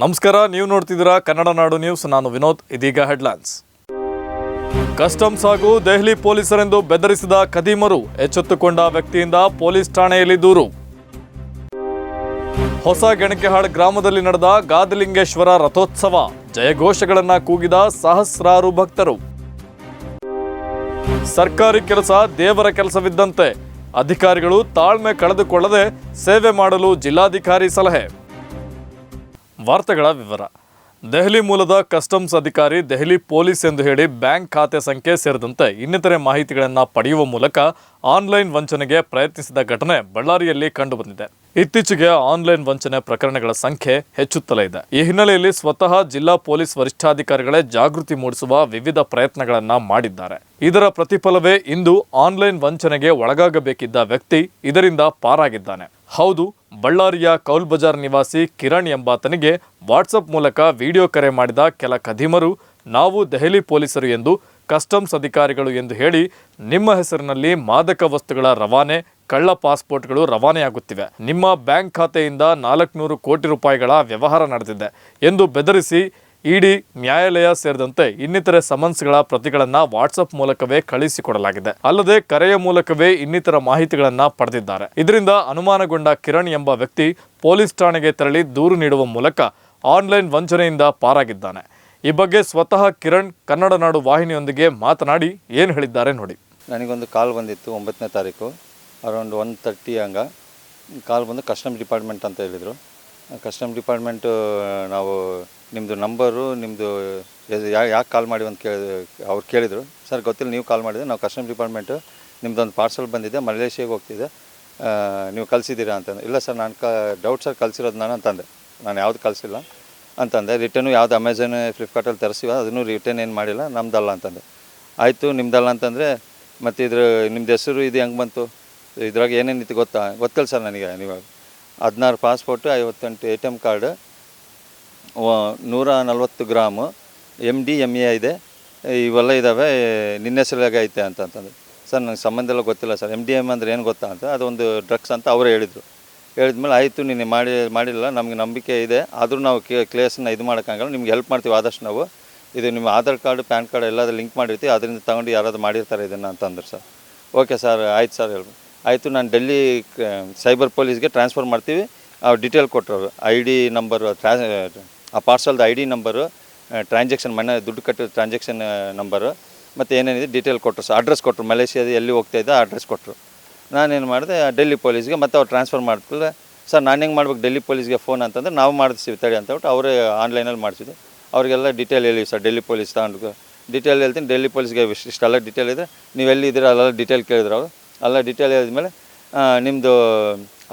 ನಮಸ್ಕಾರ, ನೀವು ನೋಡ್ತಿದ್ದೀರಾ ಕನ್ನಡ ನಾಡು ನ್ಯೂಸ್. ನಾನು ವಿನೋದ್, ಇದೀಗ ಹೆಡ್ಲೈನ್ಸ್. ಕಸ್ಟಮ್ಸ್ ಹಾಗೂ ದೆಹಲಿ ಪೊಲೀಸರೆಂದು ಬೆದರಿಸಿದ ಖದೀಮರು ಎಚ್ಚೆತ್ತುಕೊಂಡ ವ್ಯಕ್ತಿಯಿಂದ ಪೊಲೀಸ್ ಠಾಣೆಯಲ್ಲಿ ದೂರು. ಹೊಸ ಗೆಣಕೆಹಾಳ್ ಗ್ರಾಮದಲ್ಲಿ ನಡೆದ ಗಾದಲಿಂಗೇಶ್ವರ ರಥೋತ್ಸವ ಜಯಘೋಷಗಳನ್ನು ಕೂಗಿದ ಸಹಸ್ರಾರು ಭಕ್ತರು. ಸರ್ಕಾರಿ ಕೆಲಸ ದೇವರ ಕೆಲಸವಿದ್ದಂತೆ ಅಧಿಕಾರಿಗಳು ತಾಳ್ಮೆ ಕಳೆದುಕೊಳ್ಳದೆ ಸೇವೆ ಮಾಡಲು ಜಿಲ್ಲಾಧಿಕಾರಿ ಸಲಹೆ. ವಾರ್ತೆಗಳ ವಿವರ. ದೆಹಲಿ ಮೂಲದ ಕಸ್ಟಮ್ಸ್ ಅಧಿಕಾರಿ ದೆಹಲಿ ಪೊಲೀಸ್ ಎಂದು ಹೇಳಿ ಬ್ಯಾಂಕ್ ಖಾತೆ ಸಂಖ್ಯೆ ಸೇರಿದಂತೆ ಇನ್ನಿತರೆ ಮಾಹಿತಿಗಳನ್ನು ಪಡೆಯುವ ಮೂಲಕ ಆನ್ಲೈನ್ ವಂಚನೆಗೆ ಪ್ರಯತ್ನಿಸಿದ ಘಟನೆ ಬಳ್ಳಾರಿಯಲ್ಲಿ ಕಂಡುಬಂದಿದೆ. ಇತ್ತೀಚೆಗೆ ಆನ್ಲೈನ್ ವಂಚನೆ ಪ್ರಕರಣಗಳ ಸಂಖ್ಯೆ ಹೆಚ್ಚುತ್ತಲೇ ಇದೆ. ಈ ಹಿನ್ನೆಲೆಯಲ್ಲಿ ಸ್ವತಃ ಜಿಲ್ಲಾ ಪೊಲೀಸ್ ವರಿಷ್ಠಾಧಿಕಾರಿಗಳೇ ಜಾಗೃತಿ ಮೂಡಿಸುವ ವಿವಿಧ ಪ್ರಯತ್ನಗಳನ್ನು ಮಾಡಿದ್ದಾರೆ. ಇದರ ಪ್ರತಿಫಲವೇ ಇಂದು ಆನ್ಲೈನ್ ವಂಚನೆಗೆ ಒಳಗಾಗಬೇಕಿದ್ದ ವ್ಯಕ್ತಿ ಇದರಿಂದ ಪಾರಾಗಿದ್ದಾನೆ. ಹೌದು, ಬಳ್ಳಾರಿಯ ಕೌಲ್ ಬಜಾರ್ ನಿವಾಸಿ ಕಿರಣ್ ಎಂಬಾತನಿಗೆ ವಾಟ್ಸಪ್ ಮೂಲಕ ವಿಡಿಯೋ ಕರೆ ಮಾಡಿದ ಕೆಲ ಖದೀಮರು, ನಾವು ದೆಹಲಿ ಪೊಲೀಸರು ಎಂದು ಕಸ್ಟಮ್ಸ್ ಅಧಿಕಾರಿಗಳು ಎಂದು ಹೇಳಿ ನಿಮ್ಮ ಹೆಸರಿನಲ್ಲಿ ಮಾದಕ ವಸ್ತುಗಳ ರವಾನೆ, ಕಳ್ಳ ಪಾಸ್ಪೋರ್ಟ್ಗಳು ರವಾನೆಯಾಗುತ್ತಿವೆ. ನಿಮ್ಮ ಬ್ಯಾಂಕ್ ಖಾತೆಯಿಂದ ನಾಲ್ಕುನೂರು ಕೋಟಿ ರೂಪಾಯಿಗಳ ವ್ಯವಹಾರ ನಡೆದಿದೆ ಎಂದು ಬೆದರಿಸಿ ಇಡಿ ನ್ಯಾಯಾಲಯ ಸೇರಿದಂತೆ ಇನ್ನಿತರೆ ಸಮನ್ಸ್ಗಳ ಪ್ರತಿಗಳನ್ನ ವಾಟ್ಸಪ್ ಮೂಲಕವೇ ಕಳುಹಿಸಿಕೊಡಲಾಗಿದೆ ಅಲ್ಲದೆ ಕರೆಯ ಮೂಲಕವೇ ಇನ್ನಿತರ ಮಾಹಿತಿಗಳನ್ನ ಪಡೆದಿದ್ದಾರೆ. ಇದರಿಂದ ಅನುಮಾನಗೊಂಡ ಕಿರಣ್ ಎಂಬ ವ್ಯಕ್ತಿ ಪೊಲೀಸ್ ಠಾಣೆಗೆ ತೆರಳಿ ದೂರು ನೀಡುವ ಮೂಲಕ ಆನ್ಲೈನ್ ವಂಚನೆಯಿಂದ ಪಾರಾಗಿದ್ದಾನೆ. ಈ ಬಗ್ಗೆ ಸ್ವತಃ ಕಿರಣ್ ಕನ್ನಡ ನಾಡು ವಾಹಿನಿಯೊಂದಿಗೆ ಮಾತನಾಡಿ ಏನು ಹೇಳಿದ್ದಾರೆ ನೋಡಿ. ನನಗೊಂದು ಕಾಲ್ ಬಂದಿತ್ತು ಒಂಬತ್ತನೇ ತಾರೀಕು. ಅರೌಂಡ್ ಒನ್ ತರ್ಟಿ ಹಂಗ ಕಾಲ್ ಬಂದು ಕಸ್ಟಮ್ ಡಿಪಾರ್ಟ್ಮೆಂಟ್ ಅಂತ ಹೇಳಿದರು. ಕಸ್ಟಮ್ ಡಿಪಾರ್ಟ್ಮೆಂಟು ನಾವು ನಿಮ್ಮದು ನಂಬರು ನಿಮ್ಮದು ಯಾಕೆ ಕಾಲ್ ಮಾಡಿ ಅಂತ ಕೇಳಿ, ಅವ್ರು ಕೇಳಿದರು. ಸರ್, ಗೊತ್ತಿಲ್ಲ, ನೀವು ಕಾಲ್ ಮಾಡಿದ್ರೆ. ನಾವು ಕಸ್ಟಮ್ ಡಿಪಾರ್ಟ್ಮೆಂಟು ನಿಮ್ಮದೊಂದು ಪಾರ್ಸಲ್ ಬಂದಿದೆ, ಮಲೇಷಿಯಾಗೆ ಹೋಗ್ತಿದೆ. ನೀವು ಕಳಿಸಿದ್ದೀರಾ? ಅಂತಂದು. ಇಲ್ಲ ಸರ್, ನಾನು ಕ ಡೌಟ್ ಸರ್, ಕಳಿಸಿರೋದು ನಾನು, ಅಂತಂದೆ. ನಾನು ಯಾವ್ದು ಕಳಿಸಿಲ್ಲ, ಅಂತಂದೆ. ರಿಟರ್ನು ಯಾವ್ದು ಅಮೆಝಾನ್ ಫ್ಲಿಪ್ಕಾರ್ಟಲ್ಲಿ ತರಿಸಿವ ಅದನ್ನು ರಿಟರ್ನ್ ಏನು ಮಾಡಿಲ್ಲ ನಮ್ಮದಲ್ಲ ಅಂತಂದೆ. ಆಯಿತು ನಿಮ್ಮದಲ್ಲ ಅಂತಂದರೆ, ಮತ್ತು ಇದ್ರ ನಿಮ್ಮದು ಹೆಸರು ಇದು ಹೆಂಗೆ ಬಂತು? ಇದ್ರಾಗ ಏನೇನಿತ್ತು ಗೊತ್ತಾ? ಗೊತ್ತಿಲ್ಲ ಸರ್ ನನಗೆ ನೀವು ಹದಿನಾರು ಪಾಸ್ಪೋರ್ಟು ಐವತ್ತೆಂಟು ಎ ಟಿ ಎಂ ಕಾರ್ಡು ನೂರ ನಲ್ವತ್ತು gram M D M A ಇದೆ. ಇವೆಲ್ಲ ಇದ್ದಾವೆ ನಿನ್ನ ಹೆಸರಾಗ ಐತೆ ಅಂತ ಅಂತಂದು. ಸರ್ ನನಗೆ ಸಂಬಂಧ ಎಲ್ಲ ಗೊತ್ತಿಲ್ಲ ಸರ್. ಎಂ ಡಿ ಎಂ ಅಂದರೆ ಏನು ಗೊತ್ತಾ ಅಂತ. ಅದೊಂದು ಡ್ರಗ್ಸ್ ಅಂತ ಅವರೇ ಹೇಳಿದರು. ಹೇಳಿದ್ಮೇಲೆ ಆಯಿತು ನೀನು ಮಾಡಿ, ಮಾಡಿಲ್ಲ. ನಮಗೆ ನಂಬಿಕೆ ಇದೆ. ಆದರೂ ನಾವು ಕ್ಲೇಸನ್ನ ಇದು ಮಾಡೋಕ್ಕಾಗಲ್ಲ. ನಿಮ್ಗೆ ಹೆಲ್ಪ್ ಮಾಡ್ತೀವಿ ಆದಷ್ಟು ನಾವು. ಇದು ನಿಮ್ಮ ಆಧಾರ್ ಕಾರ್ಡ್, ಪ್ಯಾನ್ ಕಾರ್ಡ್ ಎಲ್ಲಾದರೂ ಲಿಂಕ್ ಮಾಡಿರ್ತೀವಿ. ಅದರಿಂದ ತಗೊಂಡು ಯಾರಾದರೂ ಮಾಡಿರ್ತಾರೆ ಇದನ್ನು ಅಂತಂದ್ರೆ ಸರ್. ಓಕೆ ಸರ್, ಆಯ್ತು ಸರ್ ಹೇಳ್ಬೋದು ಆಯಿತು, ನಾನು ಡೆಲ್ಲಿ ಸೈಬರ್ ಪೊಲೀಸ್ಗೆ ಟ್ರಾನ್ಸ್ಫರ್ ಮಾಡ್ತೀವಿ. ಅವ್ರು ಡೀಟೇಲ್ ಕೊಟ್ಟರು ಐ ಡಿ ನಂಬರು ಟ್ರಾ ಆ ಪಾರ್ಸಲ್ದು ಐ ಡಿ ನಂಬರು ಟ್ರಾನ್ಸಾಕ್ಷನ್ ಮನೆ ದುಡ್ಡು ಕಟ್ಟಿದ ಟ್ರಾನ್ಸಾಕ್ಷನ್ ನಂಬರು ಮತ್ತು ಏನೇನಿದೆ ಡೀಟೇಲ್ ಕೊಟ್ಟರು ಸರ್ ಅಡ್ರೆಸ್ ಕೊಟ್ಟರು ಮಲೇಷಿಯಾದ ಎಲ್ಲಿ ಹೋಗ್ತಾ ಇದ್ದೆ ಅಡ್ರೆಸ್ ಕೊಟ್ಟರು ನಾನೇನು ಮಾಡಿದೆ ಡೆಲ್ಲಿ ಪೊಲೀಸ್ಗೆ ಮತ್ತೆ ಅವ್ರು ಟ್ರಾನ್ಸ್ಫರ್ ಮಾಡ್ತಿಲ್ಲ ಸರ್, ನಾನು ಹೆಂಗೆ ಮಾಡ್ಬೇಕು ಡೆಲ್ಲಿ ಪೊಲೀಸ್ಗೆ ಫೋನ್ ಅಂತಂದ್ರೆ ನಾವು ಮಾಡಿಸ್ತೀವಿ ತಡಿ ಅಂತ ಹೇಳ್ಬಿಟ್ಟು ಅವರೇ ಆನ್ಲೈನಲ್ಲಿ ಮಾಡಿಸಿದ್ರು. ಅವರಿಗೆಲ್ಲ ಡೀಟೇಲ್ ಹೇಳಿ ಸರ್ ಡೆಲ್ಲಿ ಪೊಲೀಸ್ ತಗೊಂಡು ಡೀಟೇಲ್ ಹೇಳ್ತೀನಿ ಡೆಲ್ಲಿ ಪೊಲೀಸ್ಗೆ ಇಷ್ಟು ಇಷ್ಟೆಲ್ಲ ಡೀಟೇಲ್ ಇದೆ. ನೀವು ಎಲ್ಲಿದ್ದೀರಾ ಅಲ್ಲೆಲ್ಲ ಡೀಟೇಲ್ ಕೇಳಿದ್ರು ಅವರು. ಅಲ್ಲ ಡೀಟೇಲ್ ಹೇಳಿದ್ಮೇಲೆ ನಿಮ್ಮದು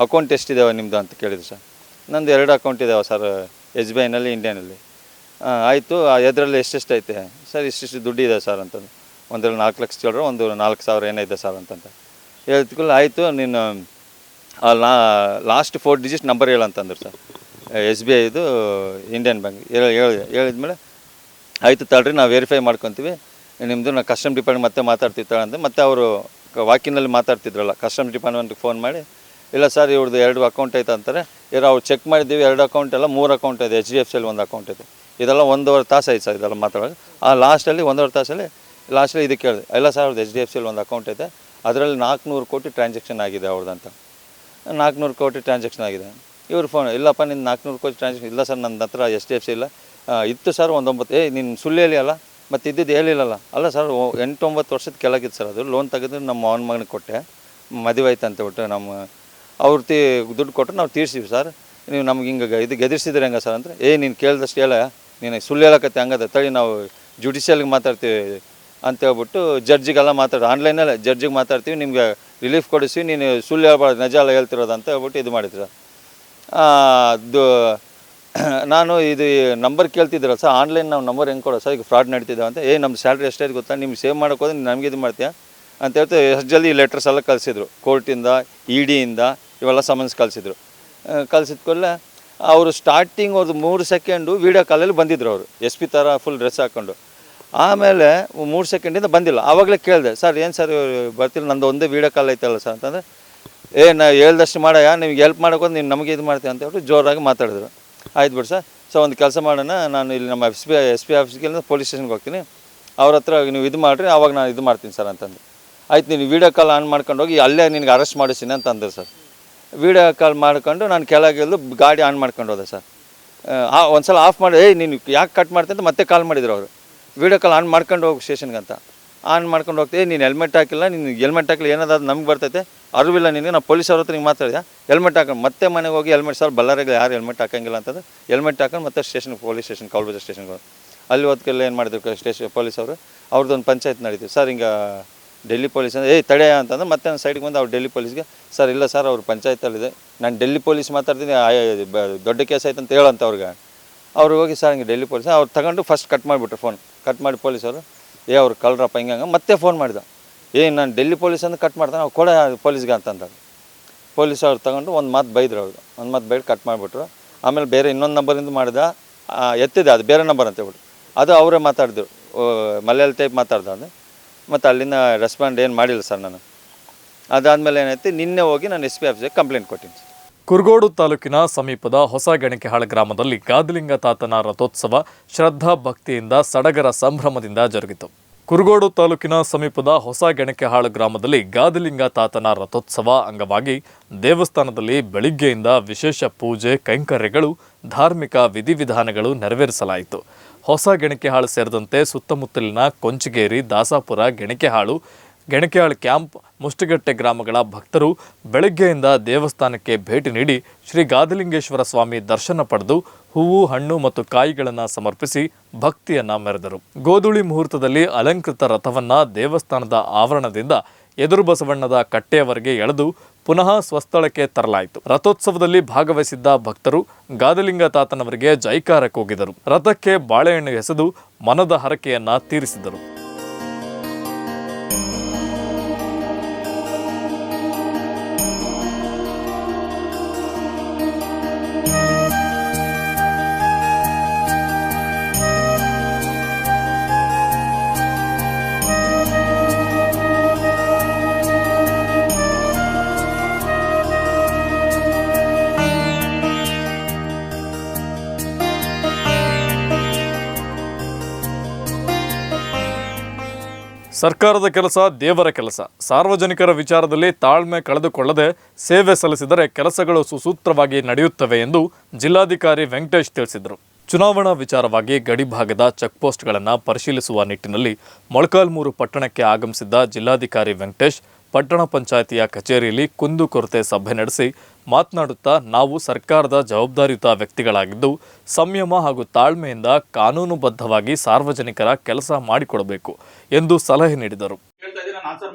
ಅಕೌಂಟ್ ಎಷ್ಟಿದ್ದಾವೆ ನಿಮ್ಮದು ಅಂತ ಕೇಳಿದ್ರು ಸರ್. ನಂದು ಎರಡು ಅಕೌಂಟ್ ಇದ್ದಾವೆ ಸರ್. ಎಸ್ ಬಿ ಐನಲ್ಲಿ, ಇಂಡಿಯನಲ್ಲಿ. ಆಯಿತು ಅದರಲ್ಲಿ ಎಷ್ಟೆಷ್ಟು ಐತೆ? ಸರ್, ಇಷ್ಟಿಷ್ಟು ದುಡ್ಡು ಇದೆ ಸರ್ ಅಂತಂದು ಒಂದರಲ್ಲಿ ನಾಲ್ಕು ಲಕ್ಷ ಚಿಲ್ಲರೆ, ಒಂದು ನಾಲ್ಕು ಸಾವಿರ ಏನಿದೆ ಸರ್ ಅಂತಂತ. ಹೇಳ್ತಿಕೊಳ್ಳಿ ಆಯಿತು, ನೀನು ಲಾ, ಲಾಸ್ಟ್ ಫೋರ್ ಡಿಜಿಟ್ ನಂಬರ್ ಹೇಳಂತಂದ್ರು ಸರ್. ಎಸ್ ಬಿ ಐದು, ಇಂಡಿಯನ್ ಬ್ಯಾಂಕ್. ಹೇಳಿ ಹೇಳಿದೆ ಹೇಳಿದ್ಮೇಲೆ, ಆಯಿತು ತಡ್ರಿ, ನಾವು ವೆರಿಫೈ ಮಾಡ್ಕೊತೀವಿ. ನಿಮ್ಮದು ನಾವು ಕಸ್ಟಮ್ ಡಿಪಾರ್ಟ್ಮೆಂಟ್ ಮತ್ತೆ ಮಾತಾಡ್ತೀವಿ ಅಂದರೆ ಮತ್ತೆ ಅವರು ವಾಕಿನಲ್ಲಿ ಮಾತಾಡ್ತಿದ್ರಲ್ಲ, ಕಸ್ಟಮ್ ಡಿಪಾರ್ಟ್ಮೆಂಟ್ಗೆ ಫೋನ್ ಮಾಡಿ ಇಲ್ಲ ಸರ್ ಇವ್ರದ್ದು ಎರಡು ಅಕೌಂಟ್ ಐತೆ ಅಂತಾರೆ. ಇರೋ ಅವ್ರು ಚೆಕ್ ಮಾಡಿದ್ದೀವಿ, ಎರಡು ಅಕೌಂಟ್ ಎಲ್ಲ, ಮೂರು ಅಕೌಂಟ್ ಇದೆ ಎಚ್ ಡಿ ಎಫ್ ಸಿಯಲ್ಲಿ ಒಂದು ಅಕೌಂಟ್ ಇದೆ. ಇದೆಲ್ಲ ಒಂದೂವರೆ ತಾಸು ಆಯ್ತು ಸರ್, ಇದೆಲ್ಲ ಮಾತಾಡೋದು ಆ ಲಾಸ್ಟಲ್ಲಿ ಒಂದೂವರೆ ತಾಸಲ್ಲಿ ಲಾಸ್ಟಲ್ಲಿ ಇದಕ್ಕೆ ಕೇಳಿದೆ ಎಲ್ಲ ಸರ್ ಅವ್ರದ್ದು ಎಚ್ ಡಿ ಎಫ್ ಸಿಯಲ್ಲಿ ಒಂದು ಅಕೌಂಟ್ ಐತೆ ಅದರಲ್ಲಿ ನಾಲ್ಕುನೂರು ಕೋಟಿ ಟ್ರಾನ್ಸಾಕ್ಷನ್ ಆಗಿದೆ ಅವ್ರದ್ದಂತ ನಾಲ್ಕುನೂರು ಕೋಟಿ ಟ್ರಾನ್ಸಾಕ್ಷನ್ ಆಗಿದೆ. ಇವ್ರ ಫೋನ್ ಇಲ್ಲಪ್ಪ ನಿನ್ನ ನಾಲ್ಕುನೂರು ಕೋಟಿ ಟ್ರಾನ್ಸಾಕ್ಷನ್ ಇಲ್ಲ ಸರ್ ನನ್ನ ಹತ್ರ ಎಚ್ ಡಿ ಎಫ್ ಸಿ ಇಲ್ಲ. ಇತ್ತು ಸರ್, ಒಂದೊಂಬತ್ತು, ಏ ನಿನ್ನ ಸುಳ್ಳು ಅಲ್ಲ. ಮತ್ತು ಇದ್ದಿದ್ದು ಹೇಳಿಲ್ಲಲ್ಲ. ಅಲ್ಲ ಸರ್ ಎಂಟೊಂಬತ್ತು ವರ್ಷದ ಕೆಳಗಿತ್ತು ಸರ್, ಅದು ಲೋನ್ ತೆಗೆದು ನಮ್ಮ ಅವನ ಮಗನಿಗೆ ಕೊಟ್ಟೆ. ಮದುವೆ ಆಯ್ತು ಅಂತ ಬಿಟ್ಟು ನಮ್ಮ ಅವ್ರು ತೀ, ದುಡ್ಡು ಕೊಟ್ಟರೆ ನಾವು ತೀರ್ಸಿವಿ ಸರ್. ನೀವು ನಮ್ಗೆ ಹಿಂಗೆ ಇದು ಗೆದಿರ್ಸಿದ್ರೆ ಹೆಂಗೆ ಸರ್ ಅಂದರೆ, ಏ, ನೀನು ಕೇಳಿದಷ್ಟು ಹೇಳ, ನೀನು ಸುಳ್ಳು ಹೇಳಕತ್ತೆ ಹಂಗದ ತಳಿ ನಾವು ಜುಡಿಷಿಯಲ್ಗೆ ಮಾತಾಡ್ತೀವಿ ಅಂತ ಹೇಳ್ಬಿಟ್ಟು ಜಡ್ಜಿಗೆಲ್ಲ ಮಾತಾಡಿ ಆನ್ಲೈನಲ್ಲಿ ಜಡ್ಜಿಗೆ ಮಾತಾಡ್ತೀವಿ, ನಿಮಗೆ ರಿಲೀಫ್ ಕೊಡಿಸಿ, ನೀನು ಸುಳ್ಳು ಹೇಳ್ಬಾರ್ದು ನಿಜ ಎಲ್ಲ ಹೇಳ್ತಿರೋದು ಅಂತ ಹೇಳ್ಬಿಟ್ಟು ಇದು ಮಾಡಿದ್ರು ಅದು ನಾನು ಇದು ನಂಬರ್ ಕೇಳ್ತಿದ್ರಲ್ಲ ಸರ್ ಆನ್ಲೈನ್ ನಾವು ನಂಬರ್ ಹೆಂಗೆ ಕೊಡೋ ಸರ್? ಈಗ ಫ್ರಾಡ್ ನಡೀತಿದ್ದಾವೆ ಅಂತ, ಏ ನಮ್ಮ ಸ್ಯಾಲ್ರಿ ಎಷ್ಟೇ ಗೊತ್ತಾ? ನಿಮ್ಗೆ ಸೇವ್ ಮಾಡೋಕ್ಕೋದ್ರೆ ನಮಗೆ ಇದು ಮಾಡ್ತೀಯಾ? ಅಂತ ಹೇಳ್ತಾ, ಎಷ್ಟು ಜಲ್ದಿ ಲೆಟರ್ಸ್ ಎಲ್ಲ ಕಳಿಸಿದ್ರು ಕೋರ್ಟಿಂದ ಇ ಡಿಯಿಂದ ಇವೆಲ್ಲ ಸಮನ್ಸ್ ಕಳಿಸಿದ್ರು ಕಲಿಸಿದ ಕೂಡಲೇ ಅವರು ಸ್ಟಾರ್ಟಿಂಗ್ ಅವ್ರದ್ದು ಮೂರು ಸೆಕೆಂಡು ವೀಡಿಯೋ ಕಾಲಲ್ಲಿ ಬಂದಿದ್ರು ಅವರು. ಎಸ್ ಪಿ ಥರ ಫುಲ್ ಡ್ರೆಸ್ ಹಾಕ್ಕೊಂಡು ಆಮೇಲೆ ಮೂರು ಸೆಕೆಂಡಿಂದ ಬಂದಿಲ್ಲ. ಆವಾಗಲೇ ಕೇಳಿದೆ, ಸರ್, ಏನು ಸರ್ ಬರ್ತಿಲ್ಲ? ನಂದು ಒಂದೇ ವೀಡಿಯೋ ಕಾಲ್ ಐತಲ್ಲ ಸರ್? ಅಂತಂದರೆ, ಏ, ನಾ ಹೇಳ್ದಷ್ಟು ಮಾಡಯ್ಯ, ನಿಮ್ಗೆ ಹೆಲ್ಪ್ ಮಾಡೋಕೊಂಡು ನೀನು ನಮಗೆ ಇದು ಮಾಡ್ತೀಯ? ಅಂತ ಹೇಳ್ಬಿಟ್ಟು ಜೋರಾಗಿ ಮಾತಾಡಿದ್ರು. ಆಯ್ತು ಬಿಡಿ ಸರ್. ಸೊ ಒಂದು ಕೆಲಸ ಮಾಡೋಣ. ನಾನು ಇಲ್ಲಿ ನಮ್ಮ ಎಸ್ ಪಿ ಎಸ್ ಪಿ ಆಫೀಸ್ಗೆ ಪೊಲೀಸ್ ಸ್ಟೇಷನ್ಗೆ ಹೋಗ್ತೀನಿ. ಅವ್ರ ಹತ್ರ ನೀವು ಇದು ಮಾಡಿರಿ, ಆವಾಗ ನಾನು ಇದು ಮಾಡ್ತೀನಿ ಸರ್ ಅಂತಂದು ಆಯ್ತು, ನೀನು ವೀಡಿಯೋ ಕಾಲ್ ಆನ್ ಮಾಡ್ಕೊಂಡು ಹೋಗಿ, ಅಲ್ಲೇ ನಿನಗೆ ಅರೆಸ್ಟ್ ಮಾಡಿಸ್ತೀನಿ ಅಂತ ಸರ್. ವೀಡಿಯೋ ಕಾಲ್ ಮಾಡ್ಕೊಂಡು ನಾನು ಕೆಳಗೆಲ್ದು ಗಾಡಿ ಆನ್ ಮಾಡ್ಕೊಂಡು ಹೋದೆ ಸರ್ ಆ ಒಂದು ಸಲ ಆಫ್ ಮಾಡಿ, ಏಯ್, ನೀನು ಯಾಕೆ ಕಟ್ ಮಾಡ್ತೀನಿ ಅಂತ ಮತ್ತೆ ಕಾಲ್ ಮಾಡಿದ್ರು ಅವರು. ವೀಡಿಯೋ ಕಾಲ್ ಆನ್ ಮಾಡ್ಕೊಂಡು ಹೋಗಿ ಅಂತ ಆನ್ ಮಾಡ್ಕೊಂಡು ಹೋಗ್ತೀವಿ ನೀನು ಹೆಲ್ಮೆಟ್ ಹಾಕಿಲ್ಲ, ನೀನು ಹೆಲ್ಮೆಟ್ ಹಾಕಿಲ್ಲ ಏನಾದ್ರು ನಮ್ಗೆ ಬರ್ತೈತೆ. ಅರಿವಿಲ್ಲ ನಿನಗೆ ನಾವು ಪೊಲೀಸ್ ಅವ್ರ ಹತ್ರ ನಿಂಗೆ ಮಾತಾಡಿದೆ. ಹೆಲ್ಮೆಟ್ ಹಾಕೊಂಡು, ಮತ್ತೆ ಮನೆಗೆ ಹೋಗಿ ಹೆಲ್ಮೆಟ್ ಸರ್ ಬಳ್ಳಾರಿಗೆ ಯಾರು ಹೆಲ್ಮೆಟ್ ಹಾಕಂಗಿಲ್ಲ ಅಂತಂದ್ರೆ ಹೆಲ್ಮೆಟ್ ಹಾಕೊಂಡು ಮತ್ತೆ station police station Cowl Bazaar ಸ್ಟೇಷನ್ಗೆ ಅಲ್ಲಿ ಹೋದ್ಕೆಲ್ಲ ಏನು ಮಾಡಿದ್ರು ಸ್ಟೇಷನ್ ಪೊಲೀಸ್ ಅವರು? ಅವ್ರದ್ದೊಂದು ಪಂಚಾಯತ್ ನಡೀತೀವಿ ಸರ್ ಹಿಂಗೆ ಡೆಲ್ಲಿ ಪೊಲೀಸ್ ಅಂದರೆ ಏ ತಡೆ ಅಂತಂದ್ರೆ ಮತ್ತೆ ನಾನು ಸೈಡ್ಗೆ ಬಂದು ಅವ್ರು ಡೆಲ್ಲಿ ಪೊಲೀಸ್ಗೆ, ಸರ್, ಇಲ್ಲ ಸರ್, ಅವ್ರು ಪಂಚಾಯತಲ್ಲಿದೆ. ನಾನು ಡೆಲ್ಲಿ ಪೊಲೀಸ್ ಮಾತಾಡ್ತೀನಿ ದೊಡ್ಡ ಕೇಸ್ ಆಯ್ತು ಅಂತ ಹೇಳಂತ ಅವ್ರಿಗೆ. ಅವ್ರು ಹೋಗಿ, ಸರ್, ಹಿಂಗೆ ಡೆಲ್ಲಿ ಪೊಲೀಸ್. ಅವ್ರು ತಗೊಂಡು ಫಸ್ಟ್ ಕಟ್ ಮಾಡಿಬಿಟ್ರು ಫೋನ್ ಕಟ್ ಮಾಡಿ ಪೊಲೀಸರು ಏ, ಅವ್ರು ಕಳ್ರಪ್ಪ, ಹಿಂಗೆ ಮತ್ತೆ ಫೋನ್ ಮಾಡಿದ. ಏ, ನಾನು ಡೆಲ್ಲಿ ಪೊಲೀಸ್ ಅಂತ ಕಟ್ ಮಾಡ್ತಾನೆ, ಅವ್ರು ಕೊಡ ಪೊಲೀಸ್ಗೆ ಅಂತಂದಾಗ ಪೊಲೀಸ್ ಅವ್ರು ತಗೊಂಡು ಒಂದು ಮಾತು ಬೈದ್ರು ಅವ್ರು. ಒಂದು ಮಾತು ಬೈದು ಕಟ್ ಮಾಡಿಬಿಟ್ರು. ಆಮೇಲೆ ಬೇರೆ ಇನ್ನೊಂದು ನಂಬರಿಂದ ಮಾಡಿದೆ ಎತ್ತಿದೆ, ಅದು ಬೇರೆ ನಂಬರ್ ಅಂತ ಹೇಳ್ಬಿಟ್ಟು ಅದು ಅವರೇ ಮಾತಾಡಿದ್ರು ಮಲಯಾಳಿ ಟೈಪ್ ಮಾತಾಡ್ದೆ ಮತ್ತು ಅಲ್ಲಿನ ರೆಸ್ಪಾಂಡ್ ಏನು ಮಾಡಿಲ್ಲ ಸರ್ ನಾನು. ಅದಾದಮೇಲೆ ಏನೈತಿ ನಿನ್ನೆ ಹೋಗಿ ನಾನು ಎಸ್ ಪಿ ಆಫೀಸಿಗೆ ಕಂಪ್ಲೇಂಟ್ ಕೊಟ್ಟಿನಿ ಸರ್ ಕುರುಗೋಡು ತಾಲೂಕಿನ ಸಮೀಪದ ಹೊಸ ಗಣಿಕೆಹಾಳ ಗ್ರಾಮದಲ್ಲಿ ಗಾದಲಿಂಗ ತಾತನ ರಥೋತ್ಸವ ಶ್ರದ್ಧಾ ಭಕ್ತಿಯಿಂದ ಸಡಗರ ಸಂಭ್ರಮದಿಂದ ಜರುಗಿತು. ಕುರುಗೋಡು ತಾಲೂಕಿನ ಸಮೀಪದ ಹೊಸ ಗೆಣಕೆಹಾಳು ಗ್ರಾಮದಲ್ಲಿ ಗಾದಲಿಂಗ ತಾತನ ರಥೋತ್ಸವ ಅಂಗವಾಗಿ ದೇವಸ್ಥಾನದಲ್ಲಿ ಬೆಳಿಗ್ಗೆಯಿಂದ ವಿಶೇಷ ಪೂಜೆ, ಕೈಂಕರ್ಯಗಳು, ಧಾರ್ಮಿಕ ವಿಧಿವಿಧಾನಗಳು ನೆರವೇರಿಸಲಾಯಿತು. ಹೊಸ ಗೆಣಕೆಹಾಳು ಸೇರಿದಂತೆ ಸುತ್ತಮುತ್ತಲಿನ ಕೊಂಚಗೇರಿ, ದಾಸಾಪುರ, ಗೆಣಕೆಹಾಳು ಗೆಣಕೆಹಾಳು ಕ್ಯಾಂಪ್, ಮುಷ್ಟುಗಟ್ಟೆ ಗ್ರಾಮಗಳ ಭಕ್ತರು ಬೆಳಗ್ಗೆಯಿಂದ ದೇವಸ್ಥಾನಕ್ಕೆ ಭೇಟಿ ನೀಡಿ ಶ್ರೀ ಗಾದಲಿಂಗೇಶ್ವರ ಸ್ವಾಮಿ ದರ್ಶನ ಪಡೆದು ಹೂವು, ಹಣ್ಣು ಮತ್ತು ಕಾಯಿಗಳನ್ನು ಸಮರ್ಪಿಸಿ ಭಕ್ತಿಯನ್ನು ಮೆರೆದರು. ಗೋಧುಳಿ ಮುಹೂರ್ತದಲ್ಲಿ ಅಲಂಕೃತ ರಥವನ್ನ ದೇವಸ್ಥಾನದ ಆವರಣದಿಂದ ಎದುರು ಬಸವಣ್ಣದ ಕಟ್ಟೆಯವರೆಗೆ ಎಳೆದು ಪುನಃ ಸ್ವಸ್ಥಳಕ್ಕೆ ತರಲಾಯಿತು. ರಥೋತ್ಸವದಲ್ಲಿ ಭಾಗವಹಿಸಿದ್ದ ಭಕ್ತರು ಗಾದಲಿಂಗ ತಾತನವರಿಗೆ ಜೈಕಾರ ಕೂಗಿದರು ರಥಕ್ಕೆ ಬಾಳೆಹಣ್ಣು ಎಸೆದು ಮನದ ಹರಕೆಯನ್ನ ತೀರಿಸಿದರು. ಸರ್ಕಾರದ ಕೆಲಸ, ದೇವರ ಕೆಲಸ. ಸಾರ್ವಜನಿಕರ ವಿಚಾರದಲ್ಲಿ ತಾಳ್ಮೆ ಕಳೆದುಕೊಳ್ಳದೆ ಸೇವೆ ಸಲ್ಲಿಸಿದರೆ ಕೆಲಸಗಳು ಸುಸೂತ್ರವಾಗಿ ನಡೆಯುತ್ತವೆ ಎಂದು ಜಿಲ್ಲಾಧಿಕಾರಿ ವೆಂಕಟೇಶ್ ತಿಳಿಸಿದರು. ಚುನಾವಣಾ ವಿಚಾರವಾಗಿ ಗಡಿಭಾಗದ ಚೆಕ್ಪೋಸ್ಟ್ಗಳನ್ನು ಪರಿಶೀಲಿಸುವ ನಿಟ್ಟಿನಲ್ಲಿ ಮೊಳಕಾಲ್ಮೂರು ಪಟ್ಟಣಕ್ಕೆ ಆಗಮಿಸಿದ್ದ ಜಿಲ್ಲಾಧಿಕಾರಿ ವೆಂಕಟೇಶ್ ಪಟ್ಟಣ ಪಂಚಾಯಿತಿಯ ಕಚೇರಿಯಲ್ಲಿ ಕುಂದುಕೊರತೆ ಸಭೆ ನಡೆಸಿ ಮಾತನಾಡುತ್ತಾ ನಾವು ಸರ್ಕಾರದ ಜವಾಬ್ದಾರಿಯುತ ವ್ಯಕ್ತಿಗಳಾಗಿದ್ದು ಸಂಯಮ ಹಾಗೂ ತಾಳ್ಮೆಯಿಂದ ಕಾನೂನುಬದ್ಧವಾಗಿ ಸಾರ್ವಜನಿಕರ ಕೆಲಸ ಮಾಡಿಕೊಡಬೇಕು ಎಂದು ಸಲಹೆ ನೀಡಿದರು. ಕೇಳ್ತಾ ಇದ್ದೀನಿ ನಾನು ಆನ್ಸರ್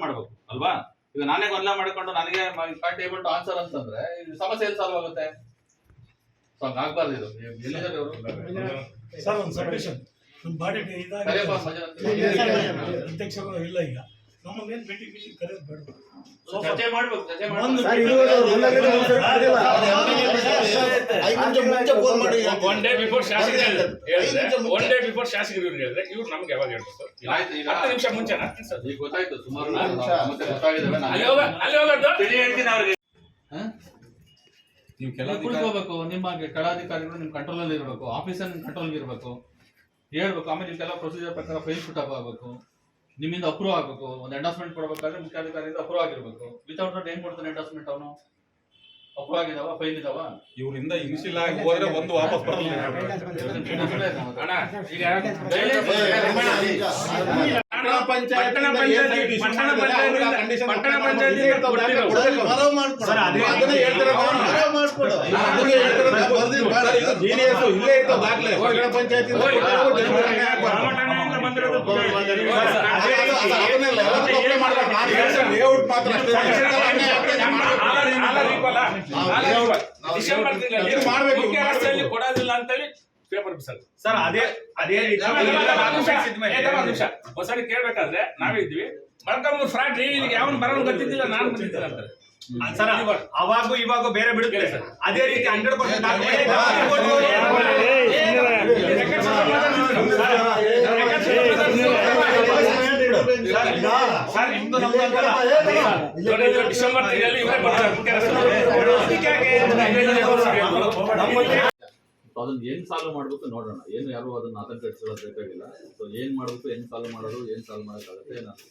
ಅಧ್ಯಕ್ಷರು ಅಲ್ವಾ ಈಗ. ಸರ್ ನಮ್ಮನ್ನೇನು ಒಂದು ಮಾಡ್ಬೇಕು. ಒನ್ ಡೇ ಬಿಫೋರ್ ಶಾಸಕರು ಹೇಳಿದ್ರೆ ಒನ್ ಡೇ ಬಿಫೋರ್ ಶಾಸಕರು ಇವ್ರು ಹೇಳಿದ್ರೆ ಇವ್ರು ನಮ್ಗೆ ಯಾವಾಗ ಹೇಳ್ಬೇಕು ಆಯ್ತು ಈಗ ಹತ್ತು ನಿಮಿಷ ಮುಂಚೆ ಈಗ ಗೊತ್ತಾಯ್ತು ಸುಮಾರು ಸಮಸ್ಯೆ ಗೊತ್ತಾಗಿದೆ ಅಲ್ಲಿ ಹೋಗ ಅಲ್ಲಿ ಹೋಗೋದು ತಿಳಿ ಹೇಳ್ತೀನಿ ಅವ್ರಿಗೆ. ನೀವು ನೀವು ಕುಳಿತುಕೋಬೇಕು ನಿಮ್ಮ ಕೆಳಾಧಿಕಾರಿಗಳು ನಿಮ್ಮ ಕಂಟ್ರೋಲ್ ಅಲ್ಲಿ ಇರಬೇಕು ಆಫೀಸರ್ ನಿಮ್ ಕಂಟ್ರೋಲ್ ಇರಬೇಕು. ಹೇಳ್ಬೇಕು ಆಮೇಲೆ ಪ್ರೊಸೀಜರ್ ಪ್ರಕಾರ ಫೈಲ್ ಶೂಟ್ ಅಪ್ ಆಗಬೇಕು. ನಿಮ್ಮಿಂದ ಅಪ್ರೂವ್ ಆಗಬೇಕು ಒಂದು ಎಂಡೋಸ್ಮೆಂಟ್ ಕೊಡಬೇಕಾದ್ರೆ ಮುಖ್ಯಾಧಿಕಾರಿಯಿಂದ ಅಪ್ರೂವ್ ಆಗಿರ್ಬೇಕು ವಿತೌಟ್ ದಟ್ ಏನ್ ಕೊಡ್ತಾನೆ ಎಂಡೋಸ್ಮೆಂಟ್ ಅವನು ಅಪ್ರೂವ್ ಆಗಿದಾವ ಫೈಲ್ ಇದಾವ ಇವರಿಂದ ಇನಿಷಿಯಲ್ ಆಗಿ ಹೋದ್ರೆ ಒಂದು ವಾಪಸ್ ಬರಲ್ಲ ಅಣ್ಣ ಈಗ ಪಟ್ಟಣ ಪಂಚಾಯತಿ ಪಟ್ಟಣ ಪಂಚಾಯತಿ ಪಂಚಾಯತಿ ಬಂದಿರೋದು ಡಿಸೆಂಬರ್ ತಿಂಗಳಲ್ಲಿ ಮುಖ್ಯ ರಸ್ತೆಯಲ್ಲಿ ಕೊಡೋದಿಲ್ಲ ಅಂತೇಳಿ ಪೇಪರ್ ಬಿಸಲ್ ಸರ್ ಅದೇ ಅದೇ ರೀತಿ ಒಂದ್ಸರಿ ಕೇಳ್ಬೇಕಾದ್ರೆ ನಾವಿದ್ವಿ ಇದ್ವಿ ಫ್ರಾಡ್ ರೀ ಇಲ್ಲಿಗೆ ಯಾವನ್ ಬರೋನ್ ಗೊತ್ತಿದ್ದಿಲ್ಲ ನಾನು ಬಂದಿದ್ದಿಲ್ಲ ಅಂತಾರೆ ಸರ್ ಅವಾಗೂ ಇವಾಗ ಬೇರೆ ಬಿಡುತ್ತೆ ಸರ್ ಅದೇ ರೀತಿ ಹಂಡ್ರೆಡ್ ಪರ್ಸೆಂಟ್ ಅದನ್ನ ಏನ್ ಸಾಲ್ವ್ ಮಾಡ್ಬೇಕು ನೋಡೋಣ ಏನು ಯಾರು ಅದನ್ನ ಆತಂಕ ಬೇಕಾಗಿಲ್ಲ ಸೊ ಏನ್ ಮಾಡ್ಬೇಕು ಏನ್ ಸಾಲ್ವ್ ಮಾಡೋದು ಏನ್ ಸಾಲ್ವ್ ಮಾಡೋಕ್ಕಾಗುತ್ತೆ ಏನಾಗುತ್ತೆ